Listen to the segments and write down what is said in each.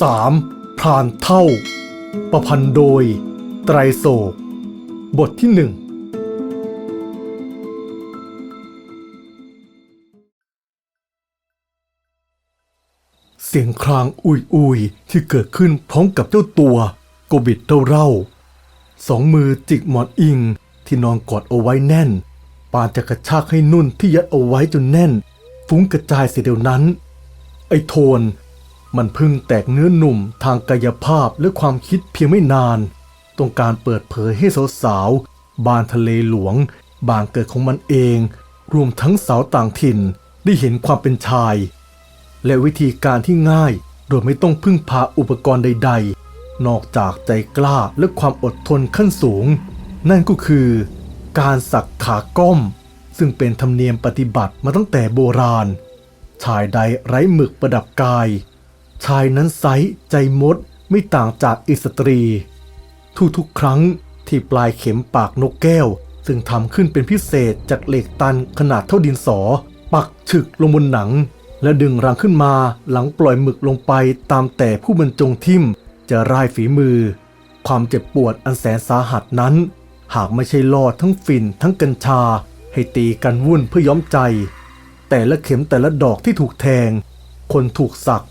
3. พรานเท่า ประพันธ์โดย ไตรโศก บทที่หนึ่งเสียงครางอุยอุยที่เกิดขึ้นพร้อมกับเจ้าตัวโกบิดเร่าสองมือจิกหมอนอิงที่นอนกอดเอาไว้แน่น ปานจะกระชากให้นุ่นที่ยัดเอาไว้จนแน่น ฟุ้งกระจายเสียเดียวนั้น ไอโทน มันพิ่งแตกเนื้อหนุ่มทางกายภาพและความคิดเพียงไม่นาน ต้องการเปิดเผยให้สาวๆ บานทะเลหลวง บางเกิดของมันเอง รวมทั้งสาวต่างถิ่นได้เห็นความเป็นชาย และวิธีการที่ง่ายโดยไม่ต้องพึ่งพาอุปกรณ์ใด ๆ นอกจากใจกล้าและความอดทนขั้นสูง นั่นก็คือ การสักขาก้ม ซึ่งเป็นธรรมเนียมปฏิบัติมาตั้งแต่โบราณ ชายใดไร้หมึกประดับกาย ชายนั้นไซส์ใจมดไม่ต่างจากอิสตรี ทุกๆครั้งที่ปลายเข็มปากนกแก้ว ซึ่งทำขึ้นเป็นพิเศษจากเหล็กตันขนาดเท่าดินสอ ปักฉึกลงบนหนัง และดึงรังขึ้นมาหลังปล่อยหมึกลงไปตามแต่ผู้บรรจงทิ่มจะร่ายฝีมือ ความเจ็บปวดอันแสนสาหัสนั้น หากไม่ใช่ลอดทั้งฝิ่นทั้งกัญชา ให้ตีกันวุ่นเพื่อย้อมใจ แต่ละเข็มแต่ละดอกที่ถูกแทง คนถูกสัก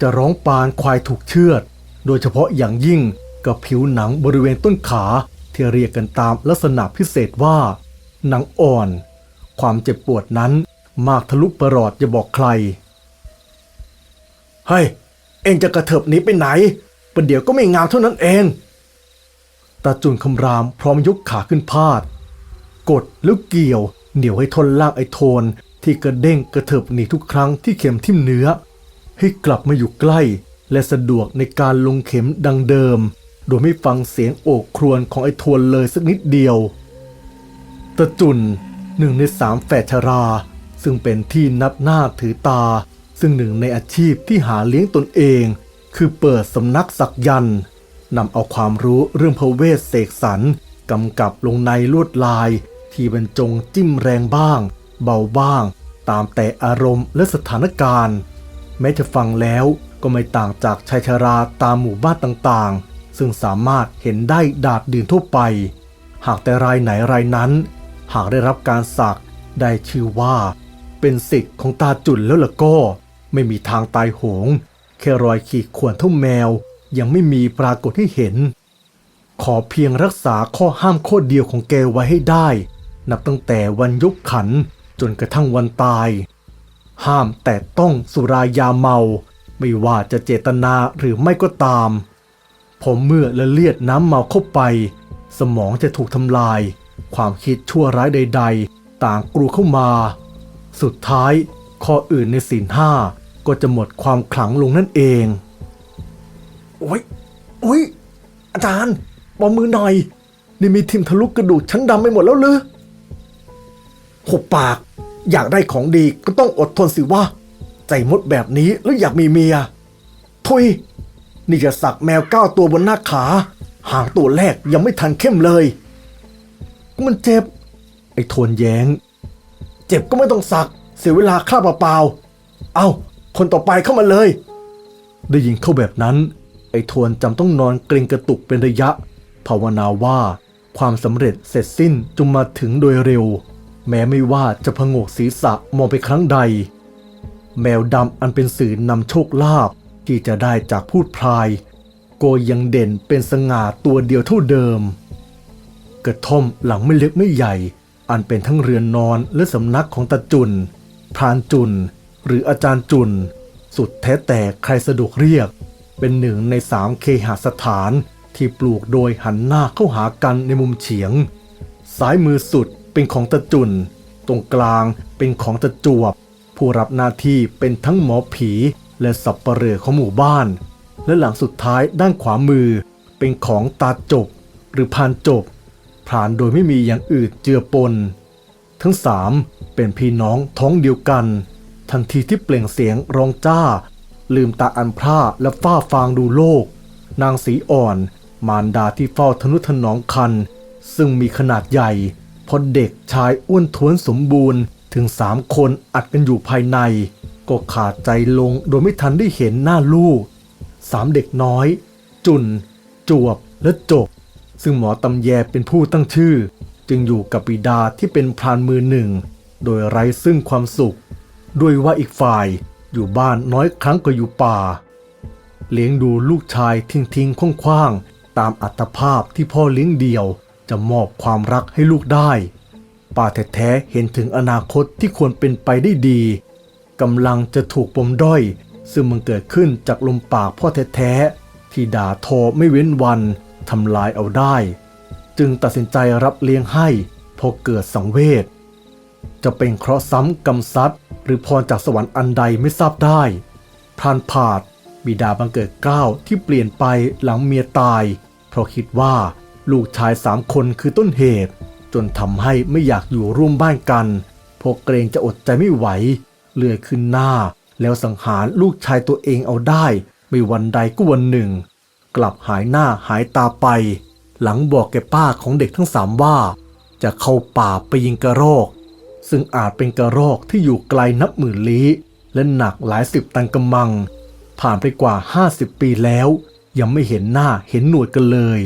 จะร้องปานควายถูกเชือด โดยเฉพาะอย่างยิ่งกับผิวหนังบริเวณต้นขาที่เรียกกันตามลักษณะพิเศษว่า หนังอ่อน ความเจ็บปวดนั้นมากทะลุประหลอดจะบอกใคร เฮ้ย เองจะกระเถิบหนีไปไหนประเดี๋ยวก็ไม่งามเท่านั้นเองตาจุนคำรามพร้อมยกขาขึ้นพาด กดแล้วเกี่ยว เหนียวให้ทนลากไอโทนที่กระเด้งกระเถิบหนีทุกครั้งที่เข็มทิ่มเนื้อ ให้กลับมาอยู่ใกล้ และสะดวกในการลงเข็มดังเดิม โดยไม่ฟังเสียงโอกครวญของไอ้ทวนเลยสักนิดเดียวตะจุนหนึ่งในสามแฝดชรา ซึ่งเป็นที่นับหน้าถือตา ซึ่งหนึ่งในอาชีพที่หาเลี้ยงตนเอง คือเปิดสำนักสักยันต์นำเอาความรู้เรื่องพระเวทเสกสรรกำกับลงในลวดลาย ที่บรรจงจิ้มแรงบ้าง เบาบ้าง ตามแต่อารมณ์และสถานการณ์ แม้จะฟังแล้วก็ไม่ต่างจากชายชาราตามหมู่บ้านต่างๆ ซึ่งสามารถเห็นได้ดาดดื่นทั่วไป หากแต่รายไหนรายนั้น หากได้รับการสักได้ชื่อว่า เป็นสิทธิ์ของตาจุนแล้วล่ะก็ ไม่มีทางตายโหง แค่รอยขีดข่วนเท่าแมว ยังไม่มีปรากฏให้เห็น ขอเพียงรักษาข้อห้ามข้อเดียวของแกไว้ให้ได้ นับตั้งแต่วันยกขันจนกระทั่งวันตาย ห้ามแต่ต้องสุรายาเมา ไม่ว่าจะเจตนาหรือไม่ก็ตาม ผมเมื่อละเลียดน้ำเมาเข้าไป สมองจะถูกทำลาย ความคิดชั่วร้ายใด ๆ ต่างกรูเข้ามา สุดท้ายข้ออื่นในศีลห้าก็จะหมดความขลังลงนั่นเอง โอ้ยโอ้ยอาจารย์ปอมือหน่อย นี่มีทิมทะลุกระดูกชั้นดำไปหมดแล้วหรือหุบปาก อยากได้ของดีก็ต้องอดทนสิว่าใจมดแบบนี้แล้วอยากมีเมีย ทุย นี่จะสักแมวเก้าตัวบนหน้าขา หางตัวแรกยังไม่ทันเข้มเลย มันเจ็บ ไอ้โทนแยง้ง เจ็บก็ไม่ต้องสัก เสียเวลาค่าเปล่าๆเอาคนต่อไปเข้ามาเลย ได้ยินเข้าแบบนั้น ไอ้ทวนจำต้องนอนเกรงกระตุกเป็นระยะ ภาวนาว่าความสำเร็จเสร็จสิ้นจงมาถึงโดยเร็ว แม้ไม่ว่าจะพงกศีรษะมองไปครั้งใด แมวดำอันเป็นสื่อนำโชคลาภที่จะได้จากพูดพลายกยยังเด่นเป็นสง่าตัวเดียวเท่าเดิม กระท่อมหลังไม่เล็กไม่ใหญ่ อันเป็นทั้งเรือนนอนและสำนักของตาจุนพรานจุน หรืออาจารย์จุน สุดแท้แต่ใครสะดวกเรียก เป็นหนึ่งในสามเคหสถานที่ปลูกโดยหันหน้าเข้าหากันในมุมเฉียง ซ้ายมือสุด เป็นของตะจุน ตรงกลางเป็นของตะจวบ ผู้รับหน้าที่เป็นทั้งหมอผีและสับปเหร่อของหมู่บ้าน และหลังสุดท้ายด้านขวามือ เป็นของตาจบ หรือพานจบพรานโดยไม่มีอย่างอื่นเจือปน ทั้งสามเป็นพี่น้องท้องเดียวกัน ทันทีที่เปล่งเสียงร้องจ้า ลืมตาอันพร่าและฝ้าฟางดูโลก นางสีอ่อน มารดาที่เฝ้าทนุถนอมคัน ซึ่งมีขนาดใหญ่ พอเด็กชายอ้วนท้วนสมบูรณ์ถึงสามคนอัดกันอยู่ภายใน ก็ขาดใจลงโดยไม่ทันได้เห็นหน้าลูกสามเด็กน้อย จุน จวบและจบ ซึ่งหมอตำแยเป็นผู้ตั้งชื่อ จึงอยู่กับบิดาที่เป็นพรานมือหนึ่ง โดยไร้ซึ่งความสุข ด้วยว่าอีกฝ่ายอยู่บ้านน้อยครั้งก็อยู่ป่า เลี้ยงดูลูกชายทิ้งทิ้งคว้างคว้างๆตามอัตภาพที่พ่อเลี้ยงเดี่ยว จะมอบความรักให้ลูกได้ ป้าแท้ๆเห็นถึงอนาคตที่ควรเป็นไปได้ดีกำลังจะถูกปมด้อย ซึ่งมันเกิดขึ้นจากลมปากพ่อแท้ๆที่ด่าทอไม่เว้นวันทำลายเอาได้ จึงตัดสินใจรับเลี้ยงให้พอเกิดสังเวชจะเป็นเคราะห์ซ้ำกรรมซัดหรือพรจากสวรรค์อันใดไม่ทราบได้พรานผาดบิดาบังเกิดเกล้าวที่เปลี่ยนไปหลังเมียตาย เพราะคิดว่า ลูกชายสามคนคือต้นเหตุ จนทำให้ไม่อยากอยู่ร่วมบ้านกันเพราะเกรงจะอดใจไม่ไหวเลื่อยขึ้นหน้า แล้วสังหารลูกชายตัวเองเอาได้ ไม่วันใดก็วันหนึ่ง กลับหายหน้าหายตาไป หลังบอกแกป้าของเด็กทั้งสามว่า จะเข้าป่าไปยิงกระรอก ซึ่งอาจเป็นกระรอกที่อยู่ไกลนับหมื่นลี้ และหนักหลายสิบตันกำมัง ผ่านไปกว่า 50 ปีแล้ว ยังไม่เห็นหน้าเห็นหนวดกันเลย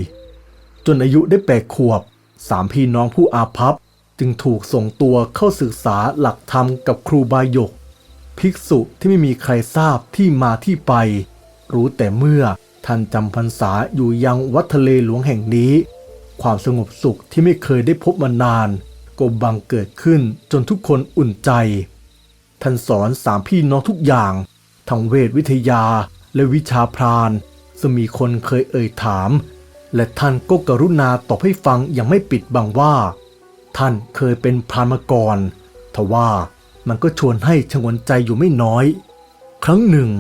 นอายุได้แปดขวบสามพี่น้องผู้อาภัพจึงถูกส่งตัวเข้าศึกษาหลักธรรมกับครูบายก ภิกษุที่ไม่มีใครทราบที่มาที่ไป รู้แต่เมื่อท่านจำพรรษาอยู่ยังวัดทะเลหลวงแห่งนี้ ความสงบสุขที่ไม่เคยได้พบมานาน ก็บังเกิดขึ้นจนทุกคนอุ่นใจ ท่านสอนสามพี่น้องทุกอย่างทั้งเวทวิทยาและวิชาพรานซึ่งมีคนเคยเอ่ยถาม และท่านก็กรุณาตอบให้ฟังอย่างไม่ปิดบังว่า ท่านเคยเป็นพรานมาก่อนทว่ามันก็ชวนให้ชงวนใจอยู่ไม่น้อย ครั้งหนึ่ง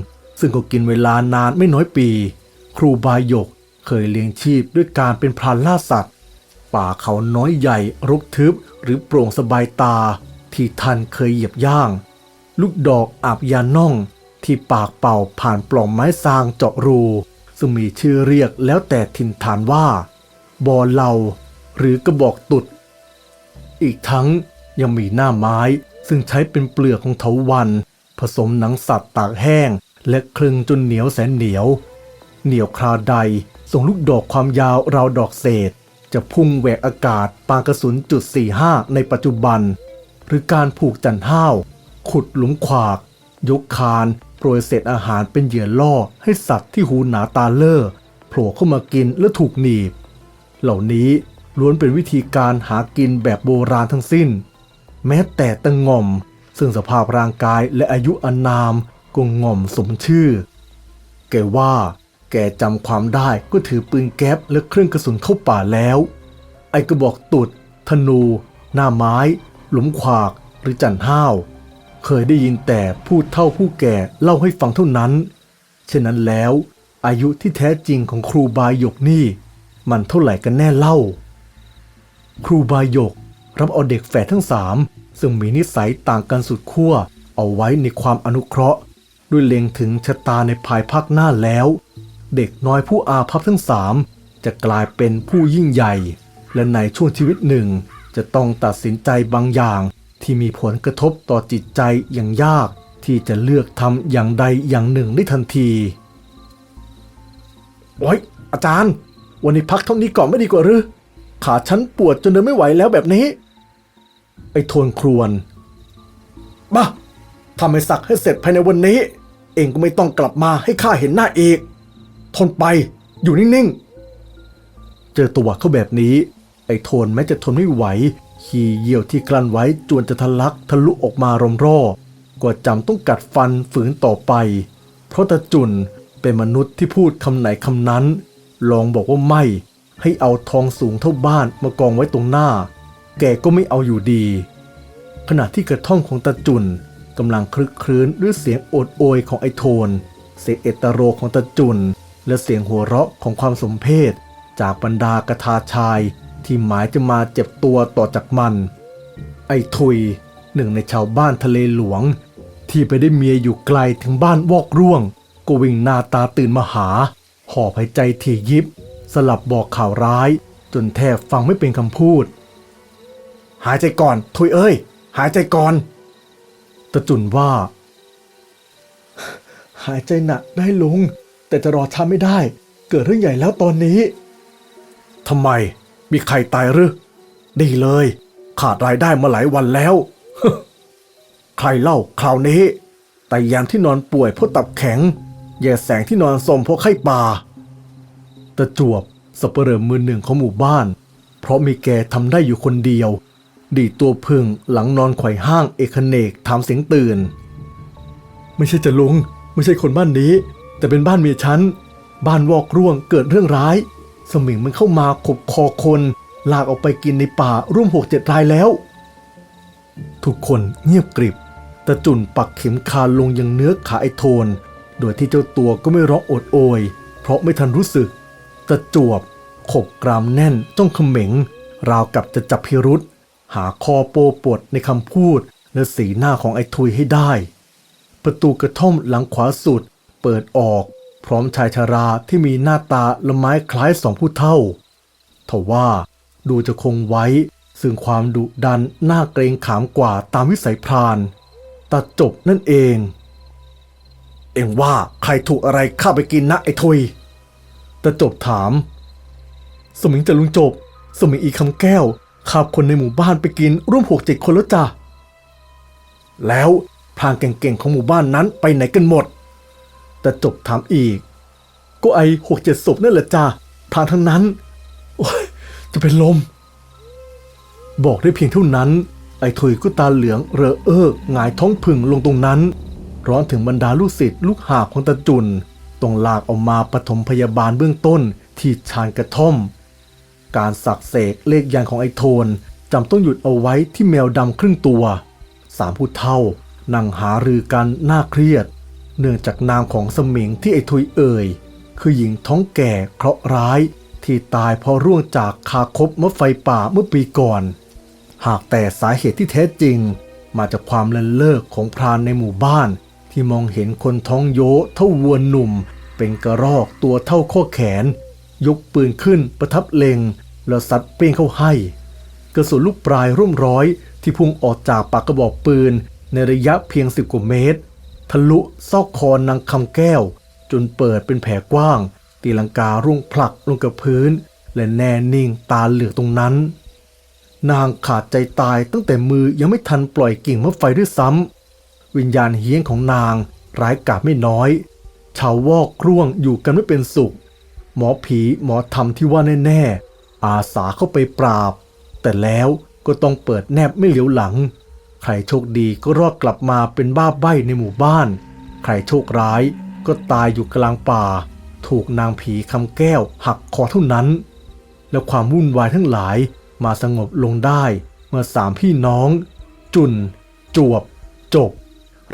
ซึ่งก็กินเวลานานไม่น้อยปี ครูบาหยกเคยเลี้ยงชีพด้วยการเป็นพรานล่าสัตว์ ป่าเขาน้อยใหญ่รกทึบหรือโปร่งสบายตา ที่ท่านเคยเหยียบย่าง ลูกดอกอาบยาน่องที่ปากเป่าผ่านปล่องไม้ซางเจาะรู ซึ่งมีชื่อเรียกแล้วแต่ถิ่นฐานว่า บอเหลาหรือกระบอกตุด อีกทั้งยังมีหน้าไม้ซึ่งใช้เป็นเปลือกของเถาวัน ผสมหนังสัตว์ตากแห้ง และคลึงจนเหนียวแสนเหนียว เหนียวคราใดส่งลูกดอกความยาวราวดอกเศษ จะพุ่งแหวกอากาศปากระสุนจุด45 ในปัจจุบัน หรือการผูกจันห้าว ขุดหลุมขวาก ยกคาน โปรยเศษอาหารเป็นเหยื่อล่อให้สัตว์ที่หูหนาตาเล่อโผล่เข้ามากินและถูกหนีบ เหล่านี้ล้วนเป็นวิธีการหากินแบบโบราณทั้งสิ้น แม้แต่ตะง่อม ซึ่งสภาพร่างกายและอายุอานามก็ง่อมสมชื่อ แกว่า แกจำความได้ก็ถือปืนแก๊ปและเครื่องกระสุนเข้าป่าแล้ว ไอกระบอกตุด ธนู หน้าไม้ หลุมขวาก หรือจันห้าว เคยได้ยินแต่ผู้เฒ่าผู้แก่เล่าให้ฟังเท่านั้น ฉะนั้นแล้วอายุที่แท้จริงของครูบาหยกนี่ มันเท่าไหร่กันแน่เล่า ครูบาหยกรับเอาเด็กแฝดทั้งสามซึ่งมีนิสัยต่างกันสุดขั้วเอาไว้ในความอนุเคราะห์ ด้วยเล็งถึงชะตาในภายภาคหน้าแล้ว เด็กน้อยผู้อาภัพทั้งสามจะกลายเป็นผู้ยิ่งใหญ่ และในช่วงชีวิตหนึ่งจะต้องตัดสินใจบางอย่าง ที่มีผลกระทบต่อจิตใจอย่างยากที่จะเลือกทำอย่างใดอย่างหนึ่งได้ทันที โอ๊ยอาจารย์ วันนี้พักเท่านี้ก่อนไม่ดีกว่าหรือขาฉันปวดจนเดินไม่ไหวแล้วแบบนี้ ไอ้โทนครวนบ้าทำให้สักให้เสร็จภายในวันนี้ เองก็ไม่ต้องกลับมาให้ข้าเห็นหน้าอีกทนไปอยู่นิ่งๆ เจอตัวเขาแบบนี้ ไอ้โทนแม้จะทนไม่ไหว ขี่เยี่ยวที่กลั้นไว้จวนจะทะลักทะลุออกมารมร่อก็จำต้องกัดฟันฝืนต่อไป เพราะตาจุนเป็นมนุษย์ที่พูดคำไหนคำนั้น ลองบอกว่าไม่ให้เอาทองสูงเท่าบ้านมากองไว้ตรงหน้า แกก็ไม่เอาอยู่ดี ขณะที่กระท่อมของตาจุนกำลังคลึกครื้นด้วยเสียงโอดโอยของไอโทน เสียงเอตโรของตาจุน และเสียงหัวเราะของความสมเพชจากบรรดากระทาชาย ที่หมายจะมาเจ็บตัวต่อจากมัน ไอ้ทุยหนึ่งในชาวบ้านทะเลหลวง ที่ไปได้เมียอยู่ไกลถึงบ้านวอกร่วง ก็วิ่งหน้าตาตื่นมาหา หอบหายใจถี่ยิบ สลับบอกข่าวร้าย จนแทบฟังไม่เป็นคำพูด หายใจก่อน ทุยเอ้ย หายใจก่อนตะจุนว่า หายใจหนักได้ลุง แต่จะรอช้าไม่ได้ เกิดเรื่องใหญ่แล้วตอนนี้ทำไม มีใครตายหรือ ดีเลย ขาดรายได้มาหลายวันแล้ว ใครเล่าคราวนี้ แต่ยามที่นอนป่วยเพราะตับแข็ง แย่แสงที่นอนสมเพราะไข้ป่าตะจวบสเปเหร่อมือหนึ่งของหมู่บ้าน เพราะมีแกทำได้อยู่คนเดียว ดีตัวพึ่งหลังนอนไขว่ห้างเอกเนกถามเสียงตื่น ไม่ใช่จะลุง ไม่ใช่คนบ้านนี้ แต่เป็นบ้านเมียฉัน บ้านวอกร่วงเกิดเรื่องร้าย สมิงมันเข้ามาขบคอคน ลากออกไปกินในป่าร่วมหกเจ็ดรายแล้ว ทุกคนเงียบกริบต่จุนปักเข็มคาลงยังเนื้อขาไอโทน โดยที่เจ้าตัวก็ไม่ร้องโอดโอย เพราะไม่ทันรู้สึกตะจวบ ขบกรามแน่นจ้องเขม็ง ราวกับจะจับพิรุษหาคอโปปดในคำพูดและสีหน้าของไอ้ทุยให้ได้ ประตูกระท่อมหลังขวาสุดเปิดออก พร้อมชายชาราที่มีหน้าตาละไม้คล้ายสองผู้เท่าทว่าดูจะคงไว้ ซึ่งความดุดันหน่าเกรงขามกว่าตามวิสัยพรานตัดจบนั่นเอง เอ็งว่าใครถูกอะไรข้าไปกินนะไอ้ทุยตะจบถาม สมิงจะลุงจบ สมิงอีคำแก้วคาบคนในหมู่บ้านไปกินร่วมหกเจ็ดคนแล้วจ้ะแล้วพรางเก่งๆของหมู่บ้านนั้นไปไหนกันหมด แต่จบถามอีก ก็ไอหกเจ็ดศพนั่นแหละจ้ะพรางทั้งนั้น โอ้ยจะเป็นลม บอกได้เพียงเท่านั้น ไอถุยก็ตาเหลืองเรอเอิกหงายท้องผึ่งลงตรงนั้น ร้อนถึงบรรดาลูกศิษย์ลูกหาของตาจุนต้องลากออกมาปฐมพยาบาลเบื้องต้นที่ชานกระท่อม การสักเสกเลขยันของไอโทนจำต้องหยุดเอาไว้ที่แมวดำครึ่งตัว สามผู้เท่านั่งหารือกันน่าเครียด เนื่องจากนามของสมิงที่ไอทุยเอ่ย คือหญิงท้องแก่เคราะห์ร้าย ที่ตายเพราะร่วงจากคาคบเมะไฟป่าเมื่อปีก่อน หากแต่สาเหตุที่แท้จริง มาจากความเลินเลิกของพรานในหมู่บ้าน ที่มองเห็นคนท้องโยเท่าวัวหนุ่ม เป็นกระรอกตัวเท่าข้อแขน ยกปืนขึ้นประทับเล็ง แล้วซัดเป้งเข้าให้ กระสุนลูกปลายร่วมร้อยที่พุ่งออกจากปากกระบอกปืนในระยะเพียงสิบกว่าเมตร ทะลุซอกคอนางคำแก้ว จนเปิดเป็นแผลกว้าง ตีลังการุ่งผลักลงกับพื้น และแน่นิ่งตาเหลือกตรงนั้น นางขาดใจตายตั้งแต่มือยังไม่ทันปล่อยกิ่งมะไฟด้วยซ้ำวิญญาณเฮี้ยงของนางร้ายกาจไม่น้อยชาววอกร่วงอยู่กันไม่เป็นสุข หมอผีหมอธรรมที่ว่าแน่ๆอาสาเข้าไปปราบ แต่แล้วก็ต้องเปิดแนบไม่เหลียวหลัง ใครโชคดีก็รอดกลับมาเป็นบ้าใบ้ในหมู่บ้าน ใครโชคร้ายก็ตายอยู่กลางป่า ถูกนางผีคำแก้วหักคอเท่านั้น แล้วความวุ่นวายทั้งหลายมาสงบลงได้เมื่อสามพี่น้อง จุน จวบ จบ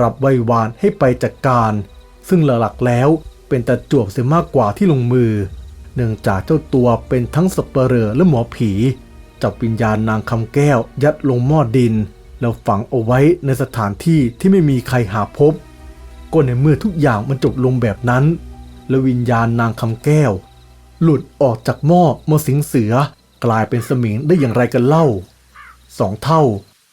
รับไว้วานให้ไปจัดการ ซึ่งหลักๆแล้วเป็นตาจวบเสียมากกว่าที่ลงมือ เนื่องจากเจ้าตัวเป็นทั้งสับเปลอและหมอผี จับวิญญาณนางคำแก้วยัดลงหม้อดิน แล้วฝังเอาไว้ในสถานที่ที่ไม่มีใครหาพบ ก็ในเมื่อทุกอย่างมันจบลงแบบนั้น และวิญญาณนางคำแก้ว หลุดออกจากหม้อมาสิงเสือกลายเป็นสมิงได้อย่างไรกันเล่า สองเท่า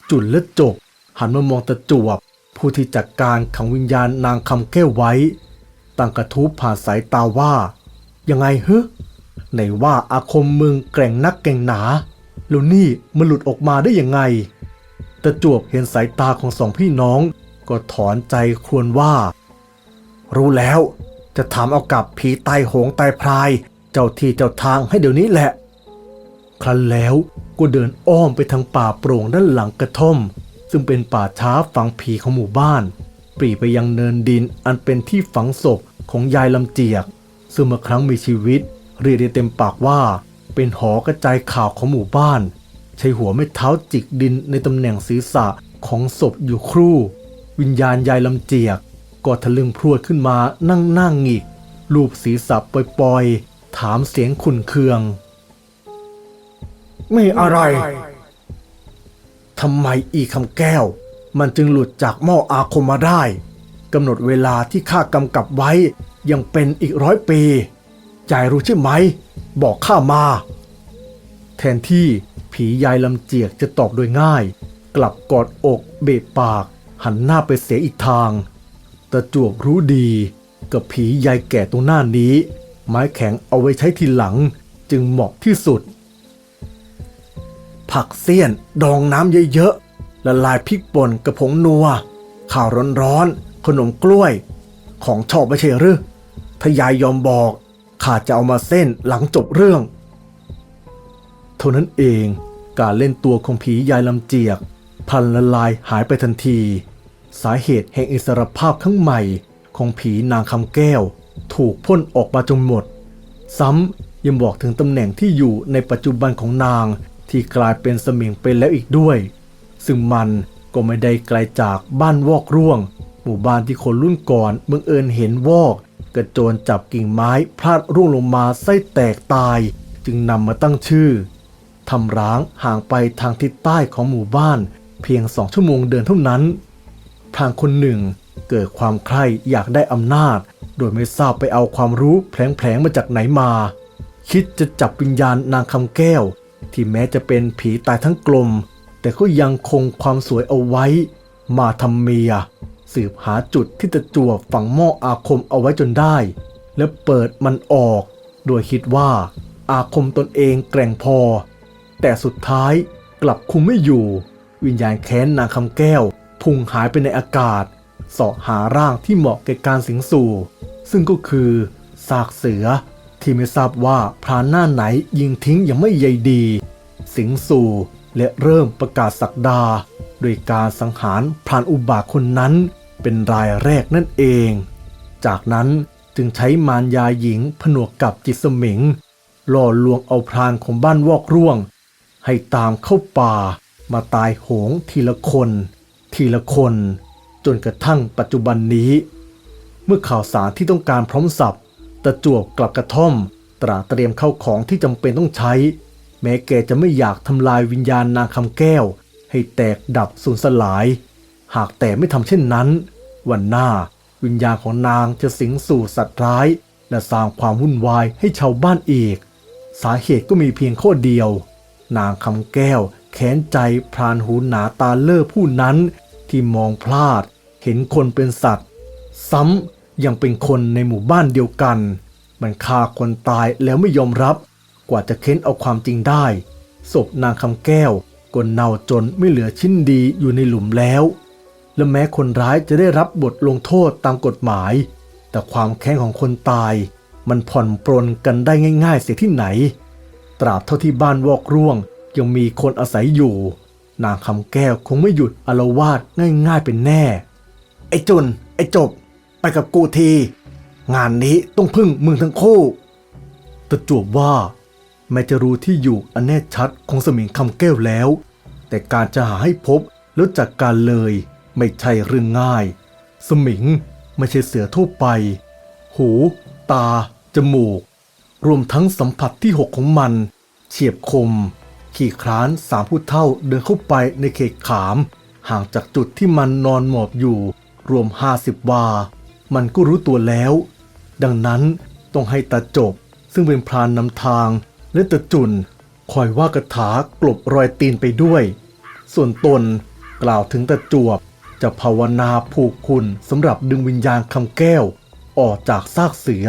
จุนและจบ หันมามองตะจวบ ผู้ที่จัดการขังวิญญาณนางคำแก้วไว้ ตั้งกระทู้ผ่านสายตาว่า ยังไงเฮ้ไหนว่าอาคมมึงแกร่งนักแกร่งหนาแล้วนี่มันหลุดออกมาได้ยังไง ตะจวบเห็นสายตาของสองพี่น้อง ก็ถอนใจควญว่า รู้แล้วจะถามเอากับผีตายโหงตายพราย เจ้าที่เจ้าทางให้เดี๋ยวนี้แหละ ครั้นแล้วก็เดินอ้อมไปทางป่าโปร่งด้านหลังกระท่อม ซึ่งเป็นป่าช้าฝังผีของหมู่บ้าน ปรีไปยังเนินดินอันเป็นที่ฝังศพของยายลำเจียก ซึ่งเมื่อครั้งมีชีวิต เรียกได้เต็มปากว่า เป็นหอกระจายข่าวของหมู่บ้าน ใช้หัวไม่เท้าจิกดินในตำแหน่งศีรษะของศพอยู่ครู่ วิญญาณยายลำเจียกก็ทะลึงพรวดขึ้นมานั่งนั่งงิกลูบศีรษะปล่อยๆ ถามเสียงขุนเคือง ไม่อะไรทำไมอีคำแก้ว มันจึงหลุดจากหม้ออาคมมาได้กำหนดเวลาที่ข้ากำกับไว้ยังเป็นอีกร้อยปียายรู้ใช่ไหม บอกข้ามา แทนที่ ผียายลำเจียกจะตอบโดยง่าย กลับกอดอกเบะปาก หันหน้าไปเสียอีกทาง ตะจวบรู้ดีกับผียายแก่ตรงหน้านี้ ไม้แข็งเอาไว้ใช้ทีหลังจึงเหมาะที่สุด ผักเสี้ยนดองน้ำเยอะๆละลายพริกป่นกับผงนัวข้าวร้อนๆขนมกล้วย ของชอบไม่ใช่หรือถ้ายายยอมบอกข้าจะเอามาเส้นหลังจบเรื่อง ท่านั้นเอง การเล่นตัวของผียายลำเจียก พันละลายหายไปทันที สาเหตุแห่งอิสรภาพครั้งใหม่ของผีนางคำแก้ว ถูกพ่นออกมาจนหมด ซ้ำยังบอกถึงตำแหน่งที่อยู่ในปัจจุบันของนางที่กลายเป็นสมิงไปแล้วอีกด้วย ซึ่งมันก็ไม่ได้ไกลจากบ้านวอกร่วง หมู่บ้านที่คนรุ่นก่อนบังเอิญเห็นวอกกระโจนจับกิ่งไม้พลาดร่วงลงมาไส้แตกตาย จึงนำมาตั้งชื่อ ทำร้างห่างไปทางทิศใต้ของหมู่บ้าน เพียงสองชั่วโมงเดินเท่านั้น ทางคนหนึ่งเกิดความใคร่อยากได้อำนาจ โดยไม่ทราบไปเอาความรู้แผลงๆมาจากไหนมา คิดจะจับวิญญาณนางคำแก้ว ที่แม้จะเป็นผีตายทั้งกลม แต่ก็ยังคงความสวยเอาไว้ มาทำเมีย สืบหาจุดที่ตะจวบฝังหม้ออาคมเอาไว้จนได้ และเปิดมันออก โดยคิดว่าอาคมตนเองแกร่งพอ แต่สุดท้ายกลับคุมไม่อยู่ วิญญาณแค้นนางคำแก้ว พุ่งหายไปในอากาศเสาะหาร่างที่เหมาะแก่การสิงสู่ ซึ่งก็คือซากเสือ ที่ไม่ทราบว่าพรานหน้าไหนยิงทิ้งยังไม่ใยดี สิงสู่และเริ่มประกาศสักดา โดยการสังหารพรานอุบาคนนั้นเป็นรายแรกนั่นเอง จากนั้นจึงใช้มารยาหญิงผนวกกับจิตสมิง หล่อลวงเอาพรานของบ้านวอกร่วง ให้ตามเข้าป่า มาตายโหงทีละคน ทีละคน จนกระทั่งปัจจุบันนี้ เมื่อข่าวสารที่ต้องการพร้อมสับตะจวบกลับกระท่อม ตราเตรียมเข้าของที่จำเป็นต้องใช้ แม้แกจะไม่อยากทำลายวิญญาณนางคำแก้ว ให้แตกดับสูญสลาย หากแต่ไม่ทำเช่นนั้น วันหน้าวิญญาณของนางจะสิงสู่สัตว์ร้าย และสร้างความวุ่นวายให้ชาวบ้านอีก สาเหตุก็มีเพียงข้อเดียว นางคำแก้วแค้นใจพรานหูหนาตาเล่อผู้นั้นที่มองพลาด เห็นคนเป็นสัตว์ ซ้ำยังเป็นคนในหมู่บ้านเดียวกัน มันฆ่าคนตายแล้วไม่ยอมรับ กว่าจะเค้นเอาความจริงได้ ศพนางคำแก้วก็เน่าจนไม่เหลือชิ้นดีอยู่ในหลุมแล้ว และแม้คนร้ายจะได้รับบทลงโทษตามกฎหมาย แต่ความแค้นของคนตาย มันผ่อนปรนกันได้ง่าย ๆ เสียที่ไหน ตราบเท่าที่บ้านวอกร่วง ยังมีคนอาศัยอยู่ นางคำแก้วคงไม่หยุดอารวาสง่ายๆเป็นแน่ ไอ้จุนไอ้จบ ไปกับกูที งานนี้ต้องพึ่งมึงทั้งคู่ตะจวบว่าแม้จะรู้ที่อยู่อันแน่ชัดของสมิงคำแก้วแล้ว แต่การจะหาให้พบแล้วจัดการเลย ไม่ใช่เรื่องง่าย สมิงไม่ใช่เสือทั่วไป หู ตา จมูก รวมทั้งสัมผัสที่หกของมัน เฉียบคม ขี่คร้านสามผู้เท่าเดินเข้าไปในเขตขาม ห่างจากจุดที่มันนอนหมอบอยู่ รวมห้าสิบวา มันก็รู้ตัวแล้ว ดังนั้นต้องให้ตาจบ ซึ่งเป็นพรานนำทาง และตาจุนคอยว่ากระถากลบรอยตีนไปด้วย ส่วนตนกล่าวถึงตาจวบ จะภาวนาผูกคุณสำหรับดึงวิญญาณคำแก้ว ออกจากซากเสือ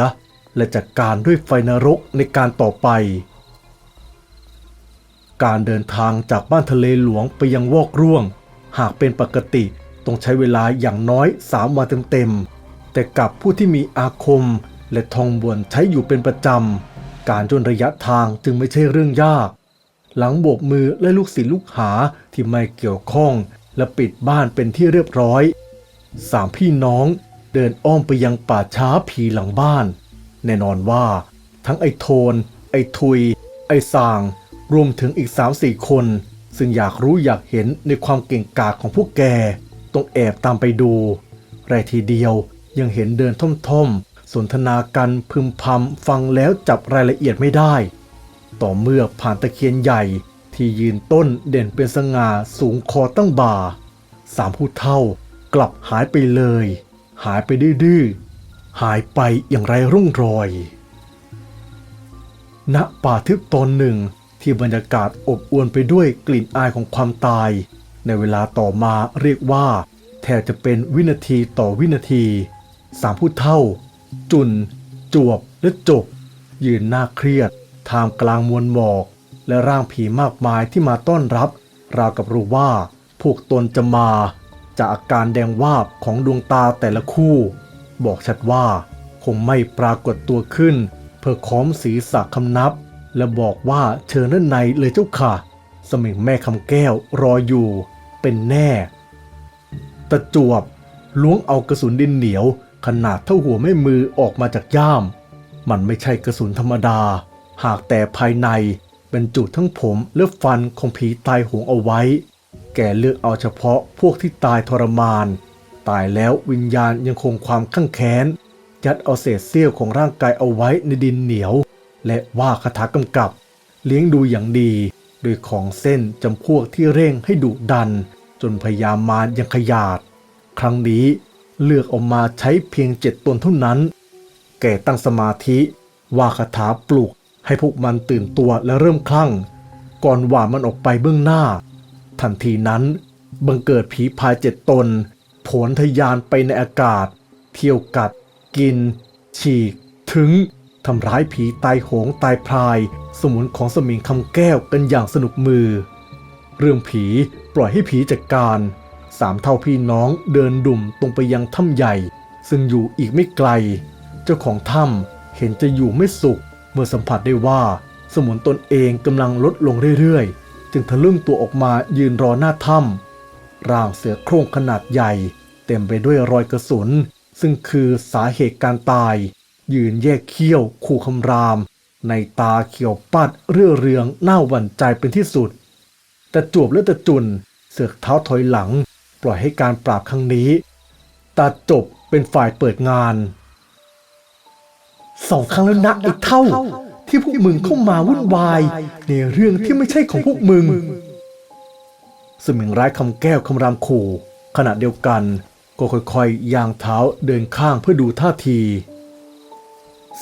และจัดการด้วยไฟนรกในการต่อไป การเดินทางจากบ้านทะเลหลวงไปยังวอกร่วง หากเป็นปกติต้องใช้เวลาอย่างน้อยสามวันเต็มๆ แต่กับผู้ที่มีอาคมและทองบวนใช้อยู่เป็นประจำ การจนระยะทางจึงไม่ใช่เรื่องยาก หลังโบกมือและลูกศิษย์ลูกหาที่ไม่เกี่ยวข้องและปิดบ้านเป็นที่เรียบร้อย สามพี่น้องเดินอ้อมไปยังป่าช้าผีหลังบ้าน แน่นอนว่า ทั้งไอ้โทน ไอ้ทุย ไอ้สาง รวมถึงอีก 3-4 คน ซึ่งอยากรู้อยากเห็นในความเก่งกาจของพวกแกต้องแอบตามไปดูรทีเดียวยังเห็นเดินท่อมๆ สนทนากันพึมพำฟังแล้วจับรายละเอียดไม่ได้ ต่อเมื่อผ่านตะเคียนใหญ่ที่ยืนต้นเด่นเป็นสง่าสูงคอตั้งบ่า สามผู้เท่ากลับหายไปเลย หายไปดื้อ หายไปอย่างไรร่องรอย ณ ป่าทึบตอนหนึ่งที่บรรยากาศอบอวลไปด้วยกลิ่นอายของความตาย ในเวลาต่อมาเรียกว่า แทบจะเป็นวินาทีต่อวินาที สามผู้เท่า จุน จวบ และจกยืนหน้าเครียดท่ามกลางมวลหมอก และร่างผีมากมายที่มาต้อนรับ ราวกับรู้ว่าพวกตนจะมา จากอาการแดงวาบของดวงตาแต่ละคู่ บอกชัดว่าคงไม่ปรากฏตัวขึ้น เพื่อค้อมศีรษะคำนับ และบอกว่าเชิญด้านในเลยเจ้าค่ะ สมิงแม่คำแก้วรออยู่ เป็นแน่ ตะจวบล้วงเอากระสุนดินเหนียว ขนาดเท่าหัวแม่มือออกมาจากย่าม มันไม่ใช่กระสุนธรรมดา หากแต่ภายในเป็นจุดทั้งผมและฟันของผีตายหงเอาไว้ แกเลือกเอาเฉพาะพวกที่ตายทรมาน ตายแล้ววิญญาณยังคงความข้างแค้น ยัดเอาเศษเสี้ยวของร่างกายเอาไว้ในดินเหนียว และว่าคาถากำกับ เลี้ยงดูอย่างดี โดยของเส้นจำพวกที่เร่งให้ดุดัน จนพยายามมารยังขยาด ครั้งนี้เลือกออกมาใช้เพียงเจ็ดตนเท่านั้น แกตั้งสมาธิ ว่าคาถาปลุกให้พวกมันตื่นตัวและเริ่มคลั่ง ก่อนว่ามันออกไปเบื้องหน้า ทันทีนั้นบังเกิดผีพายเจ็ดตน ผนทะยานไปในอากาศ เที่ยวกัด กิน ฉีก ถึงทำร้ายผีตายโหงตายพราย สมุนของสมิงคำแก้วกันอย่างสนุกมือ เรื่องผีปล่อยให้ผีจัดการ สามเท่าพี่น้องเดินดุ่มตรงไปยังถ้ำใหญ่ ซึ่งอยู่อีกไม่ไกล เจ้าของถ้ำเห็นจะอยู่ไม่สุข เมื่อสัมผัสได้ว่า สมุนตนเองกำลังลดลงเรื่อยๆ จึงทะลึ่งตัวออกมายืนรอหน้าถ้ำ ร่างเสือโคร่งขนาดใหญ่ เต็มไปด้วยรอยกระสุน ซึ่งคือสาเหตุการตาย ยืนแยกเขี้ยวขู่คำราม ในตาเขียวปัดเรื่อเรืองน่าหวั่นใจเป็นที่สุด แต่จวบและตะจุนเสือกเท้าถอยหลัง ปล่อยให้การปราบครั้งนี้ตาจบเป็นฝ่ายเปิดงานสองครั้งแล้วนะไอ้เท่า ที่พวกมึงเข้ามาวุ่นวาย ในเรื่องที่ไม่ใช่ของพวกมึง สมิงร้ายคำแก้วคำรามขู่ ขณะเดียวกัน ก็ค่อยๆย่างเท้าเดินข้างเพื่อดูท่าที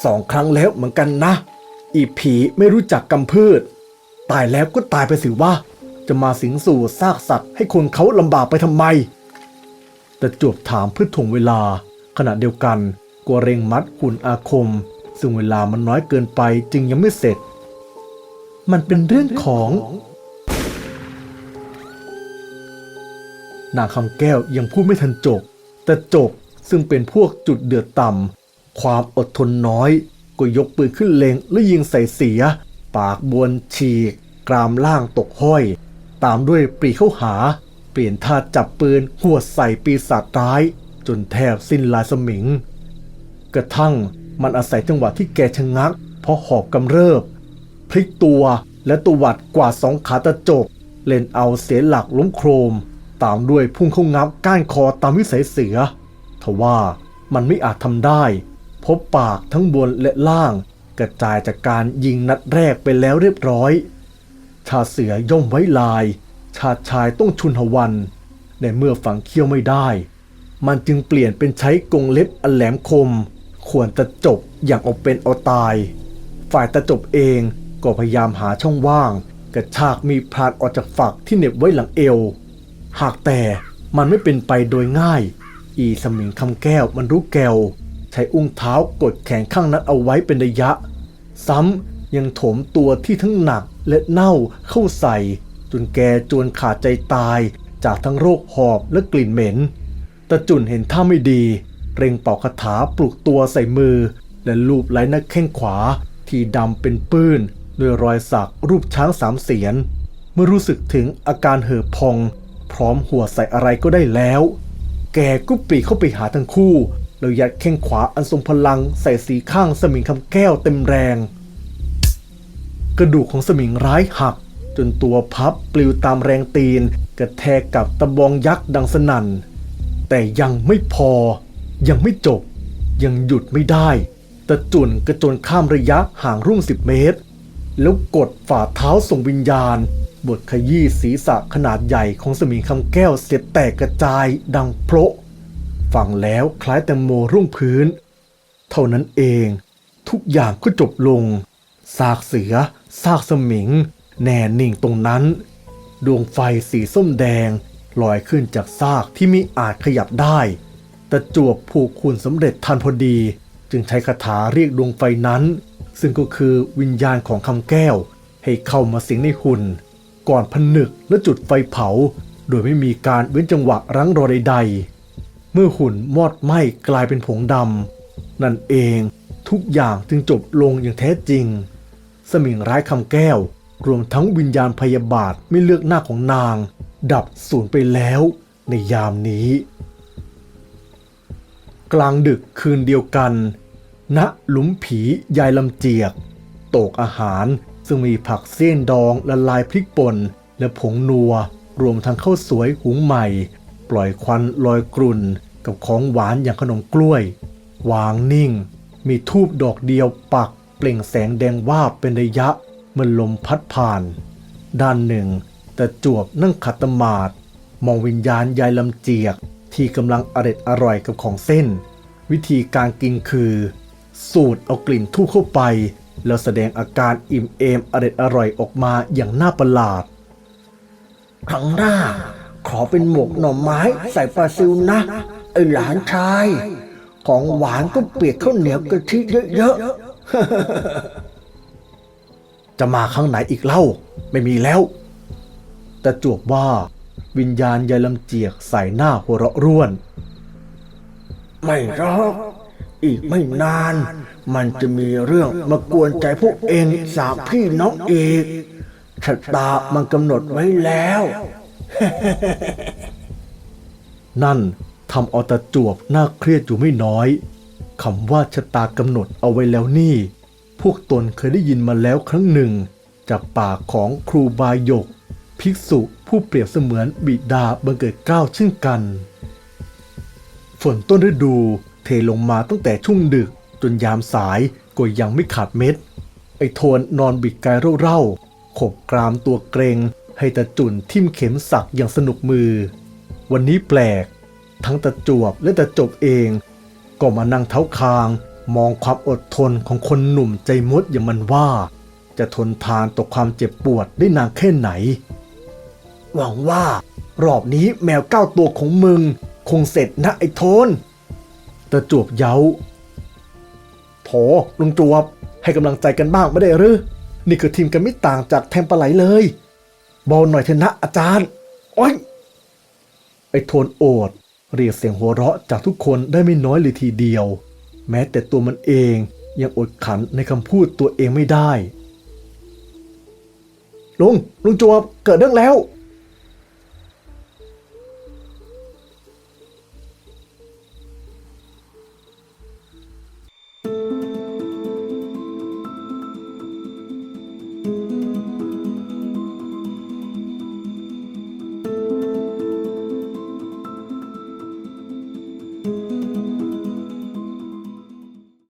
สองครั้งแล้วเหมือนกันนะ อีผีไม่รู้จักกำพืช ตายแล้วก็ตายไปสิว่า จะมาสิงสู่ซากสัตว์ให้คนเขาลำบากไปทำไม แต่จวบถามเพื่อถ่วงเวลา ขณะเดียวกันก็เร่งมัดหุ่นอาคม ซึ่งเวลามันน้อยเกินไปจึงยังไม่เสร็จ มันเป็นเรื่องของ นางคำแก้วยังพูดไม่ทันจบ แต่จบซึ่งเป็นพวกจุดเดือดต่ำความอดทนน้อย ก็ยกปืนขึ้นเลงและยิงใส่เสีย ปากบวนฉีก กรามล่างตกห้อย ตามด้วยปรีเข้าหา เปลี่ยนท่าจับปืนหัวใส่ปีศาจร้าย จนแทบสิ้นลายสมิง กระทั่งมันอาศัยจังหวะที่แกชะงัก เพราะหอบกำเริบ พลิกตัวและตวัดกว่าสองขาตะจบ เล่นเอาเสียหลักล้มโครม ตามด้วยพุ่งเข้างับก้านคอตามวิสัยเสือทว่ามันไม่อาจทำได้ พบปากทั้งบนและล่าง กระจายจากการยิงนัดแรกไปแล้วเรียบร้อย ชาเสือย่อมไว้ลาย ชาชายต้องชุนหวัน ในเมื่อฝังเขี้ยวไม่ได้ มันจึงเปลี่ยนเป็นใช้กงเล็บอันแหลมคม ควรตะจบอย่างเอาเป็นเอาตาย ฝ่ายตะจบเองก็พยายามหาช่องว่าง กระชากมีพรานออกจากฝักที่เหน็บไว้หลังเอว หากแต่มันไม่เป็นไปโดยง่าย อีสมิงคำแก้วมันรู้แกวใช้อุ้งเท้ากดแขนข้างนั้นเอาไว้เป็นระยะ ซ้ำยังโถมตัวที่ทั้งหนักและเน่าเข้าใส่ จนแกจวนขาดใจตายจากทั้งโรคหอบและกลิ่นเหม็นตะจุนเห็นท่าไม่ดี เร่งเป่าคาถาปลุกตัวใส่มือ และลูบไหล่หน้าแข้งขวา ที่ดำเป็นปื้นด้วยรอยสักรูปช้างสามเสียน เมื่อรู้สึกถึงอาการเห่อพอง พร้อมหัวใส่อะไรก็ได้แล้ว แกก็ปรีเข้าไปหาทั้งคู่ แล้วยัดแข้งขวาอันทรงพลังใส่สีข้างสมิงคำแก้วเต็มแรง กระดูกของสมิงร้ายหัก จนตัวพับปลิวตามแรงตีน กระแทกกับตะบองยักษ์ดังสนั่น แต่ยังไม่พอ ยังไม่จบ ยังหยุดไม่ได้ตะจุนกระโจนข้ามระยะห่างรุ่งสิบเมตร แล้วกดฝ่าเท้าส่งวิญญาณ บทขยี้ศีรษะขนาดใหญ่ของสมิงคำแก้วเสียแตกกระจายดังโพะฟังแล้วคล้ายแตงโมรุ่งพื้น เท่านั้นเองทุกอย่างก็จบลงซากเสือซากสมิง แน่นิ่งตรงนั้น ดวงไฟสีส้มแดงลอยขึ้นจากซากที่มิอาจขยับได้แต่จวบผูกคุณสำเร็จทันพอดีจจึงใช้คาถาเรียกดวงไฟนั้น ซึ่งก็คือวิญญาณของคำแก้วให้เข้ามาสิงในหุ่น ก่อนผนึกและจุดไฟเผา โดยไม่มีการเว้นจังหวะรั้งรอใดๆ เมื่อหุ่นมอดไหม้กลายเป็นผงดำนั่นเองทุกอย่างจึงจบลงอย่างแท้จริง สมิงร้ายคำแก้ว รวมทั้งวิญญาณพยาบาทไม่เลือกหน้าของนาง ดับสูญไปแล้วในยามนี้ กลางดึกคืนเดียวกัน ณหลุมผียายลำเจียก โตกอาหาร ซึ่งมีผักเสี้ยนดองละลายพริกป่นและผงนัว รวมทั้งข้าวสวยหุงใหม่ ปล่อยควันลอยกรุ่น กับของหวานอย่างขนมกล้วย วางนิ่ง มีทูบดอกเดียวปัก เปล่งแสงแดงวาบเป็นระยะเมื่อลมพัดผ่าน ด้านหนึ่งแต่จวบนั่งขัดตมาดมองวิญญาณยายลำเจียก ที่กำลังอร็ดอร่อยกับของเส้น วิธีการกินคือ สูดเอากลิ่นทูบเข้าไป แล้วแสดงอาการอิ่มเอมอร็ดอร่อยออกมาอย่างน่าประหลาด ครั้งหน้า ขอเป็นหมกหน่อไม้ใส่ปลาซิวนะ ไอหลานชาย ของหวานก็เปียกข้าวเหนียวกะทิเยอะๆ จะมาครั้งไหนอีกเล่า ไม่มีแล้ว แต่จวบว่า วิญญาณยายลำเจียกใส่หน้าหัวเราะร่วน ไม่รอก อีกไม่นาน มันจะมีเรื่องมากวนใจพวกเองสามพี่น้องอีกชะตามันกำหนดไว้แล้ว นั่นทำเอาตาจวบน่าเครียดอยู่ไม่น้อยคำว่าชะตากำหนดเอาไว้แล้วนี่ พวกตนเคยได้ยินมาแล้วครั้งหนึ่ง จากปากของครูบายก ภิกษุผู้เปรียบเสมือนบิดาบังเกิดเกล้าวเช่นกัน ฝนต้นฤดู เทลงมาตั้งแต่ช่วงดึกจนยามสายก็ยังไม่ขาดเม็ด ไอ้โทนนอนบิดกายเร่าๆขบกรามตัวเกรง ให้ตาจุนทิ่มเข็มสักอย่างสนุกมือ วันนี้แปลก ทั้งตาจวบและตาจบเอง ก็มานั่งเท้าคาง มองความอดทนของคนหนุ่มใจมดอย่างมันว่า จะทนทานต่อความเจ็บปวดได้นานแค่ไหน หวังว่ารอบนี้แมวเก้าตัวของมึง คงเสร็จนะไอ้โทน ตาจวบเย้า โถลุงจวบ ให้กำลังใจกันบ้างไม่ได้หรือนี่คือทีมกันไม่ต่างจากแทมปลาไหลเลยบอลหน่อยเถอะนะอาจารย์ โอ้ย ไอ้โทนโอด เรียกเสียงหัวเราะจากทุกคนได้ไม่น้อยเลยทีเดียว แม้แต่ตัวมันเองยังอดขันในคำพูดตัวเองไม่ได้ ลุงลุงจวบเกิดเรื่องแล้ว